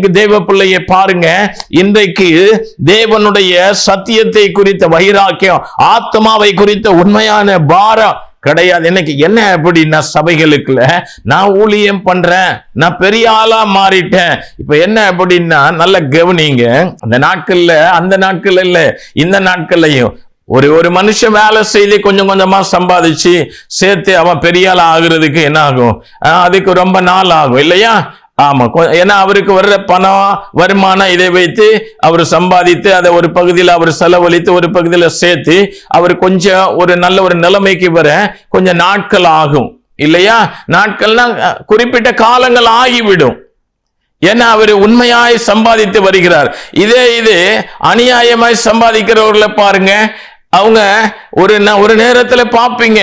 தேவ பிள்ளையை பாருங்க. இன்றைக்கு தேவனுடைய சத்தியத்தை குறித்த வைராக்கியம் ஆத்மாவை குறித்த உண்மையான பாரம் கிடையாது. எனக்கு என்ன அப்படின்னா சபைகளுக்குள்ள நான் ஊழியம் பண்றேன் நான் பெரிய ஆளா மாறிட்டேன். இப்ப என்ன அப்படின்னா நல்ல கவனிங்க. அந்த நாட்கள்ல அந்த நாட்கள்ல இல்ல இந்த நாட்கள்லயும் ஒரு ஒரு மனுஷன் வேலை செய்து கொஞ்சம் கொஞ்சமா சம்பாதிச்சு சேர்த்து அவன் பெரிய ஆள் ஆகுறதுக்கு என்ன ஆகும்? ஆஹ் அதுக்கு ரொம்ப நாள் ஆகும் இல்லையா? ஆமா. கொ- ஏன்னா அவருக்கு வர்ற பணம் வருமானம் இதை வைத்து அவர் சம்பாதித்து அதை ஒரு பகுதியில் அவர் செலவழித்து ஒரு பகுதியில் சேர்த்து அவர் கொஞ்சம் ஒரு நல்ல ஒரு நிலைமைக்கு வர கொஞ்சம் நாட்கள் ஆகும். இல்லையா? நாட்கள்னா குறிப்பிட்ட காலங்கள் ஆகிவிடும். ஏன்னா அவர் உண்மையாய் சம்பாதித்து வருகிறார். இதே இது அநியாயமாய் சம்பாதிக்கிறவர்களை பாருங்க அவங்க ஒரு ந- ஒரு நேரத்துல பார்ப்பீங்க.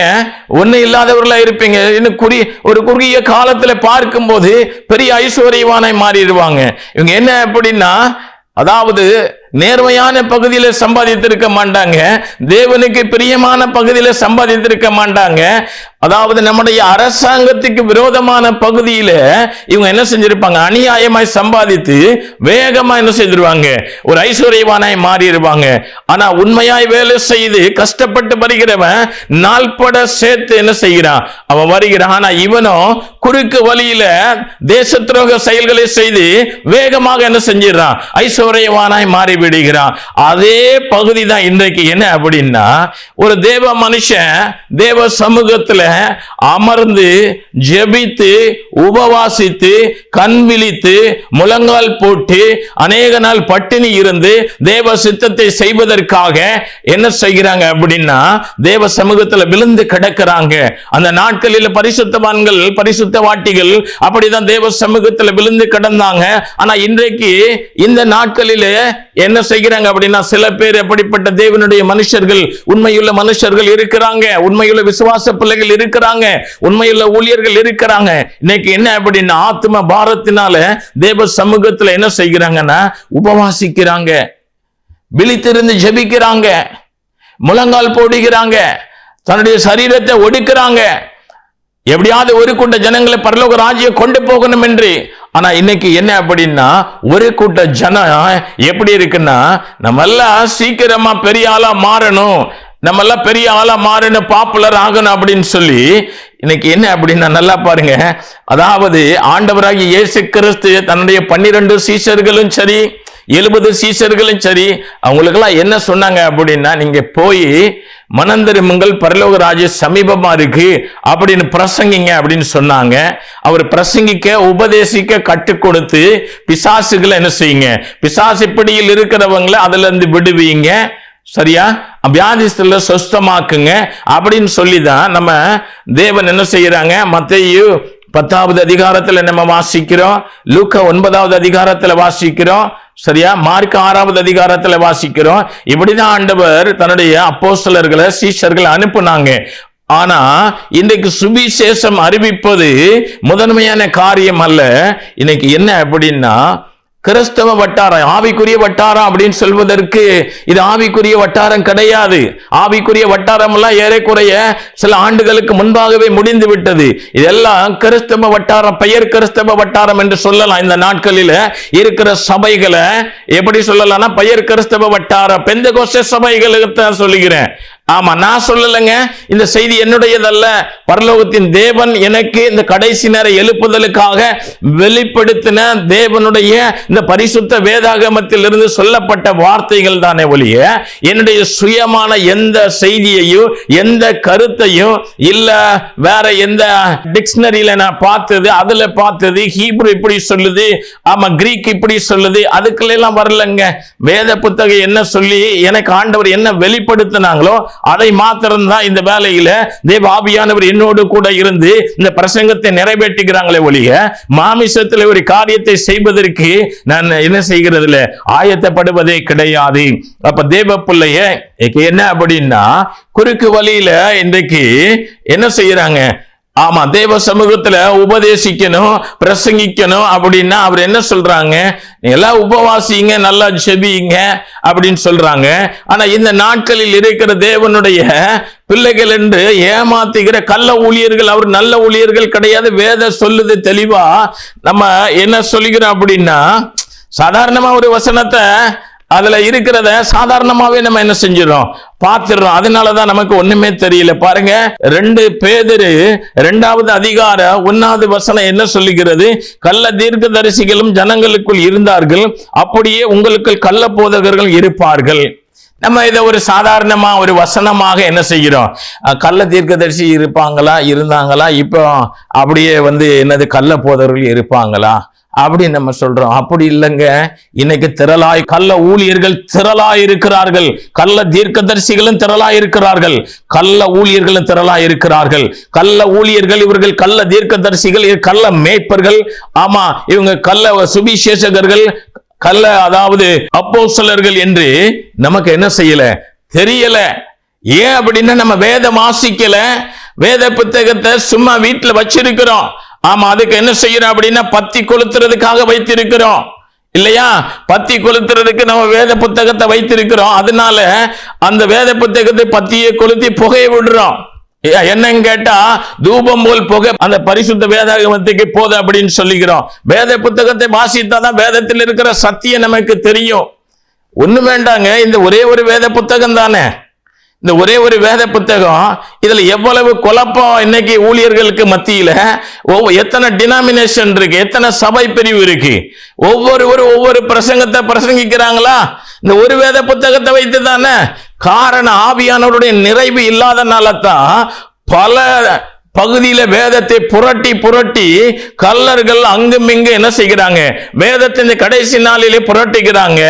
ஒண்ணு இல்லாதவர்களா இருப்பீங்க. இன்னும் குறி ஒரு குறுகிய காலத்துல பார்க்கும்போது பெரிய ஐஸ்வர்யவானாய் மாறிடுவாங்க. இவங்க என்ன அப்படின்னா அதாவது நேர்மையான பகுதியில சம்பாதித்திருக்க மாட்டாங்க. தேவனுக்கு பிரியமான பகுதியில சம்பாதித்திருக்க மாட்டாங்க. அதாவது நம்முடைய அரசாங்கத்துக்கு விரோதமான பகுதியில இவங்க என்ன செஞ்சிருப்பாங்க? அநியாயமாய் சம்பாதித்து வேகமா என்ன செஞ்சிருவாங்க? ஒரு ஐஸ்வர்யவானாய் மாறிடுவாங்க ஆனா உண்மையாய் வேலை செய்து கஷ்டப்பட்டு வருகிறவன் நாள்பட சேர்த்து என்ன செய்கிறான்? அவன் வருகிறான். ஆனா இவனும் குறுக்கு வழியில தேச துரோக செயல்களை செய்து வேகமாக என்ன செஞ்சிடறான்? ஐஸ்வர்யவானாய் மாறி விடுகிறான் அதே பகுதி தான் இன்றைக்கு என்ன அப்படின்னா ஒரு தேவ மனுஷன் தேவ சமூகத்துல அமர்ந்து ஜெபித்து உபவாசித்து கண் விழித்து முழங்கால் போட்டு அநேக நாள் பட்டினி இருந்து தேவ சித்தத்தை செய்வதற்காக என்ன செய்கிறாங்க அப்படின்னா தேவ சமூகத்தில் விழுந்து கிடக்கிறாங்க. அந்த நாட்களில் பரிசுத்தவான்கள் பரிசுத்த வாட்டிகள் அப்படிதான் தேவ சமூகத்தில் விழுந்து கிடந்தாங்க. ஆனா இன்றைக்கு இந்த நாட்களில் என்ன செய்கிறாங்க அப்படின்னா சில பேர் எப்படிப்பட்ட தேவனுடைய மனுஷர்கள் உண்மையுள்ள மனுஷர்கள் இருக்கிறாங்க. உண்மையுள்ள விசுவாச பிள்ளைகள் இருக்கிறாங்க. உண்மையுள்ள ஊழியர்கள் இருக்கிறாங்க. இன்னைக்கு என்ன அப்படின்னா ஆத்ம பாரத்தினால தேவ சமூகத்துல என்ன செய்கிறாங்கன்னா உபவாசிக்கிறாங்க. விழித்திருந்து ஜெபிக்கிறாங்க. முழங்கால் போடுகிறாங்க. தன்னுடைய சரீரத்தை ஒடுக்கிறாங்க. எப்படியாவது ஒரு கூட்ட ஜனங்களை பரலோக ராஜ்யம் கொண்டு போகணும் என்று ஆனா இன்னைக்கு என்ன அப்படின்னா ஒரு கூட்ட ஜனம் எப்படி இருக்குன்னா நம்ம எல்லாம் சீக்கிரமா பெரிய ஆளா மாறணும். நம்ம எல்லாம் பெரிய ஆளா மாறினு பாப்புலர் ஆகணும் அப்படின்னு சொல்லி இன்னைக்கு என்ன அப்படின்னா நல்லா பாருங்க. அதாவது ஆண்டவராகி இயேசு கிறிஸ்து தன்னுடைய பன்னிரெண்டு சீஷர்களும் சரி எழுபது சீஷர்களும் சரி அவங்களுக்கெல்லாம் என்ன சொன்னாங்க அப்படின்னா நீங்க போய் மனந்திரும்புங்கள் பரலோக ராஜ்ய சமீபமா இருக்கு அப்படின்னு பிரசங்கிங்க அப்படின்னு சொன்னாங்க. அவர் பிரசங்கிக்க உபதேசிக்க கற்றுக் கொடுத்து பிசாசுகளை என்ன செய்யுங்க? பிசாசு பிடியில் இருக்கிறவங்களை அதுல இருந்து விடுவீங்க. சரியா? வியாதிஸ்தில் சொஸ்தமாக்குங்க அப்படின்னு சொல்லி தான் நம்ம தேவன் என்ன செய்யறாங்க? மத்தையு பத்தாவது அதிகாரத்துல நம்ம வாசிக்கிறோம். லூக்க ஒன்பதாவது அதிகாரத்துல வாசிக்கிறோம். சரியா? மார்க் ஆறாவது அதிகாரத்துல வாசிக்கிறோம். இப்படிதான் ஆண்டவர் தன்னுடைய அப்போஸ்தலர்களை சீஷர்களை அனுப்புனாங்க. ஆனா இன்றைக்கு சுவிசேஷம் அறிவிப்பது முதன்மையான காரியம் அல்ல. இன்னைக்கு என்ன அப்படின்னா கிறிஸ்தவ வட்டாரம் ஆவிக்குரிய வட்டாரம் அப்படின்னு சொல்வதற்கு இது ஆவிக்குரிய வட்டாரம் கிடையாது. ஆவிக்குரிய வட்டாரம் எல்லாம் ஏறக்குறைய சில ஆண்டுகளுக்கு முன்பாகவே முடிந்து விட்டது. இதெல்லாம் கிறிஸ்தவ வட்டாரம் பெயர் கிறிஸ்தவ வட்டாரம் என்று சொல்லலாம். இந்த நாட்களில் இருக்கிற சபைகளை எப்படி சொல்லலாம்னா பெயர் கிறிஸ்தவ வட்டாரம் பெந்த கோஷ சபைகளுக்கு தான் சொல்லுகிறேன். ஆமா நான் சொல்லலைங்க. இந்த செய்தி என்னுடையதல்ல. பரலோகத்தின் தேவன் எனக்கு இந்த கடைசி நேர எழுப்புதலுக்காக வெளிப்படுத்தின தேவனுடைய இந்த பரிசுத்த வேதாகமத்தில் இருந்து சொல்லப்பட்ட வார்த்தைகள் தானே ஒழிய என்னுடைய சுயமான எந்த செய்தியையும் எந்த கருத்தையும் இல்ல வேற எந்த டிக்ஷனரியில நான் பார்த்தது அதுல பார்த்தது ஹீப்ரு இப்படி சொல்லுது ஆமா கிரீக் இப்படி சொல்லுது அதுக்குள்ள எல்லாம் வரலங்க. வேத புத்தகம் என்ன சொல்லி எனக்கு ஆண்டவர் என்ன வெளிப்படுத்தினாங்களோ அதை மாத்திரம்தான் இந்த வேலையில தேவ ஆவியானவர் என்னோடு கூட இருந்து இந்த பிரசங்கத்தை நிறைவேற்றுகிறாங்களே ஒழிய மாமிசத்தில் ஒரு காரியத்தை செய்வதற்கு நான் என்ன செய்கிறதுல ஆயத்தப்படுவதே கிடையாது. அப்ப தேவ பிள்ளைய என்ன அப்படின்னா குறுக்கு வழியில இன்றைக்கு என்ன செய்யறாங்க? ஆமா தேவ சமூகத்துல உபதேசிக்கணும் பிரசங்கிக்கணும் அப்படின்னா அவர் என்ன சொல்றாங்க? எல்லாம் உபவாசிங்க நல்லா செபிங்க அப்படின்னு சொல்றாங்க. ஆனா இந்த நாட்களில் இருக்கிற தேவனுடைய பிள்ளைகள் என்று ஏமாத்துகிற கள்ள ஊழியர்கள் அவர் நல்ல ஊழியர்கள் கிடையாது. வேத சொல்லுது தெளிவா. நம்ம என்ன சொல்லுகிறோம் அப்படின்னா சாதாரணமா ஒரு வசனத்தை அதுல இருக்கிறத சாதாரணமாவே நம்ம என்ன செஞ்சிடறோம்? பார்த்துடுறோம். அதனாலதான் நமக்கு ஒண்ணுமே தெரியல. பாருங்க ரெண்டு பேதரு ரெண்டாவது அதிகார ஒன்னாவது வசனம் என்ன சொல்லுகிறது? கள்ள தீர்க்கதரிசிகளும் ஜனங்களுக்குள் இருந்தார்கள். அப்படியே உங்களுக்கு கள்ள போதகர்கள் இருப்பார்கள். நம்ம இதை ஒரு சாதாரணமா ஒரு வசனமாக என்ன செய்கிறோம்? அஹ் கள்ள தீர்க்கதரிசி இருப்பாங்களா? இருந்தாங்களா? இப்போ அப்படியே வந்து என்னது கள்ள போதர்கள் இருப்பாங்களா? அப்படின்னு நம்ம சொல்றோம். அப்படி இல்லைங்க. இன்னைக்கு திரளாய் கள்ள ஊழியர்கள் திரளாய் இருக்கிறார்கள் கள்ள தீர்க்கதரிசிகளும் திரளாய் இருக்கிறார்கள் கள்ள ஊழியர்களும் திரளாய் இருக்கிறார்கள் கள்ள ஊழியர்கள் இவர்கள் கள்ள தீர்க்கதரிசிகள் கள்ள மேய்ப்பர்கள். ஆமா இவங்க கள்ள சுவிசேஷகர்கள் கள்ள அதாவது அப்போஸ்தலர்கள் என்று நமக்கு என்ன செய்யல? தெரியல. ஏன் அப்படின்னா நம்ம வேதம் வாசிக்கல. வேத புத்தகத்தை சும்மா வீட்டில் வச்சிருக்கிறோம். ஆமா அதுக்கு என்ன செய்யறோம் அப்படின்னா பத்தி கொளுத்துறதுக்காக வைத்திருக்கிறோம். இல்லையா? பத்தி கொளுத்துறதுக்கு நம்ம வேத புத்தகத்தை வைத்திருக்கிறோம். அதனால அந்த வேத புத்தகத்தை பத்தியை கொளுத்தி புகையை விடுறோம். ஏ- என்னன்னு கேட்டா தூபம் போல் புகை அந்த பரிசுத்த வேதாகமத்துக்கு போதும் அப்படின்னு சொல்லிக்கிறோம் வேத புத்தகத்தை வாசித்தாதான் வேதத்தில் இருக்கிற சத்தியம் நமக்கு தெரியும். ஒண்ணு வேண்டாங்க இந்த ஒரே ஒரு வேத புத்தகம் தானே இந்த ஒரே ஒரு வேத புத்தகம் இதுல எவ்வளவு குழப்பம் இன்னைக்கு ஊழியர்களுக்கு மத்தியில? ஒவ்வொ- எத்தனை டினாமினேஷன் இருக்கு எத்தனை சபை பிரிவு இருக்கு? ஒவ்வொருவரும் ஒவ்வொரு பிரசங்கத்தை பிரசங்கிக்கிறாங்களா? இந்த ஒரு வேத புத்தகத்தை வைத்து தானே காரண ஆவியானவருடைய நிறைவு இல்லாதனால தான் பல பகுதியில வேதத்தை புரட்டி புரட்டி கல்லர்கள் அங்கும் இங்கு என்ன செய்கிறாங்க? வேதத்தை இந்த கடைசி நாளிலே புரட்டுகிறாங்க.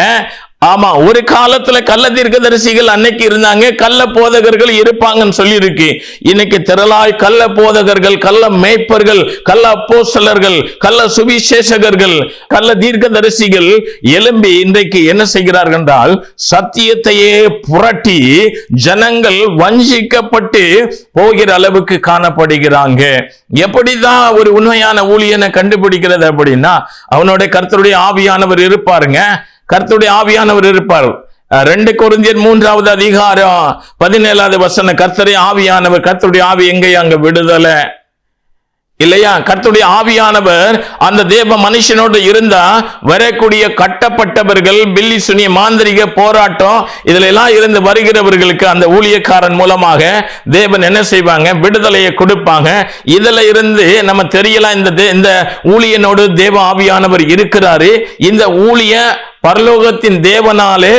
ஆமா ஒரு காலத்துல கள்ள தீர்க்கதரிசிகள் அன்னைக்கு இருந்தாங்க கள்ள போதகர்கள் இருப்பாங்கன்னு சொல்லி இருக்கு இன்னைக்கு திரளாய் கள்ள போதகர்கள் கள்ள மேய்ப்பர்கள் கள்ள அப்போசலர்கள் கள்ள சுவிசேஷகர்கள் கள்ள தீர்க்கதரிசிகள் எலும்பி இன்றைக்கு என்ன செய்கிறார்கள் என்றால் சத்தியத்தையே புரட்டி ஜனங்கள் வஞ்சிக்கப்பட்டு போகிற அளவுக்கு காணப்படுகிறாங்க. எப்படிதான் ஒரு உண்மையான ஊழியனை கண்டுபிடிக்கிறது அப்படின்னா அவனுடைய கர்த்தருடைய ஆவியானவர் இருப்பாருங்க. கர்த்துடைய ஆவியானவர் இருப்பார். ரெண்டு குறிஞ்சியர் மூன்றாவது அதிகாரம் பதினேழாவது வசனம் கர்த்தரை ஆவியானவர் கர்த்தருடைய ஆவி எங்கே? அங்க விடுதலை. இல்லையா? கர்த்துடைய ஆவியானவர் அந்த தேவ மனுஷனோடு இருந்தா வரக்கூடிய கட்டப்பட்டவர்கள் பில்லி சுனிய மாந்திரிக போராட்டம் இதுல எல்லாம் இருந்து வருகிறவர்களுக்கு அந்த ஊழியக்காரன் மூலமாக தேவன் என்ன செய்வாங்க? விடுதலையை கொடுப்பாங்க. இதுல இருந்து நம்ம தெரியலாம் இந்த தே- இந்த ஊழியனோடு தேவ ஆவியானவர் இருக்கிறாரு. இந்த ஊழிய பரலோகத்தின் தேவனாலே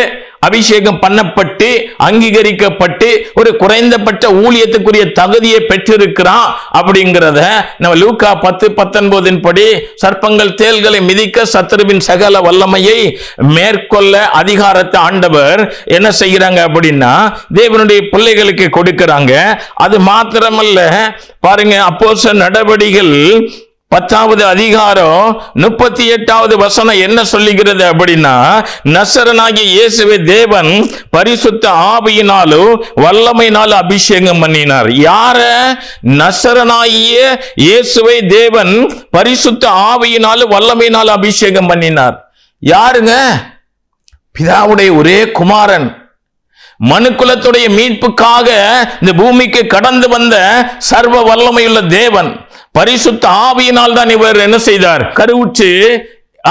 அபிஷேகம் பண்ணப்பட்டு அங்கீகரிக்கப்பட்டு ஒரு குறைந்தபட்ச ஊழியத்துக்குரிய தகுதியை பெற்றிருக்கிறான் அப்படிங்கிறத நம்ம லூக்கா பத்து பத்தொன்பதின் படி சர்ப்பங்கள் தேள்களை மிதிக்க சத்ருவின் சகல வல்லமையை மேற்கொள்ள அதிகாரத்தை ஆண்டவர் என்ன செய்கிறாங்க அப்படின்னா தேவனுடைய பிள்ளைகளுக்கு கொடுக்கிறாங்க. அது மாத்திரமல்ல பாருங்க அப்போ நடவடிகள் பத்தாவது அதிகாரம் முப்பத்தி எட்டாவது வசனம் என்ன சொல்லுகிறது அப்படின்னா நசரனாகிய இயேசுவை தேவன் பரிசுத்த ஆவியினாலும் வல்லமையினாலும் அபிஷேகம் பண்ணினார். யார? நசரனாகிய இயேசுவை தேவன் பரிசுத்த ஆவியினாலும் வல்லமையினாலும் அபிஷேகம் பண்ணினார். யாருங்க? பிதாவுடைய ஒரே குமாரன். மனுக்குலத்துடைய மீட்புக்காக இந்த பூமிக்கு கடந்து வந்த சர்வ வல்லமையுள்ள தேவன். பரிசுத்த ஆவியினால் தான் இவர் என்ன செய்தார்? கருவுற்று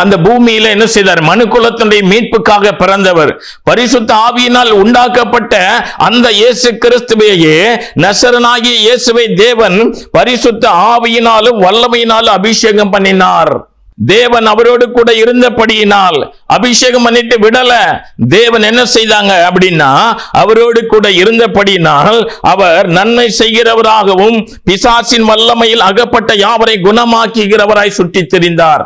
அந்த பூமியில என்ன செய்தார்? மனுக்குலத்தினுடைய மீட்புக்காக பிறந்தவர். பரிசுத்த ஆவியினால் உண்டாக்கப்பட்ட அந்த இயேசு கிறிஸ்துவையே நசரனாகிய இயேசுவை தேவன் பரிசுத்த ஆவியினாலும் வல்லமையினாலும் அபிஷேகம் பண்ணினார். தேவன் அவரோடு கூட இருந்தபடியினால் அபிஷேகம் பண்ணிட்டு விடல. தேவன் என்ன செய்தாங்க அப்படின்னா அவரோடு கூட இருந்தபடியினால் அவர் நன்மை செய்கிறவராகவும் பிசாசின் வல்லமையில் அகப்பட்ட யாவரை குணமாக்குகிறவராய் சுற்றித் தெரிந்தார்.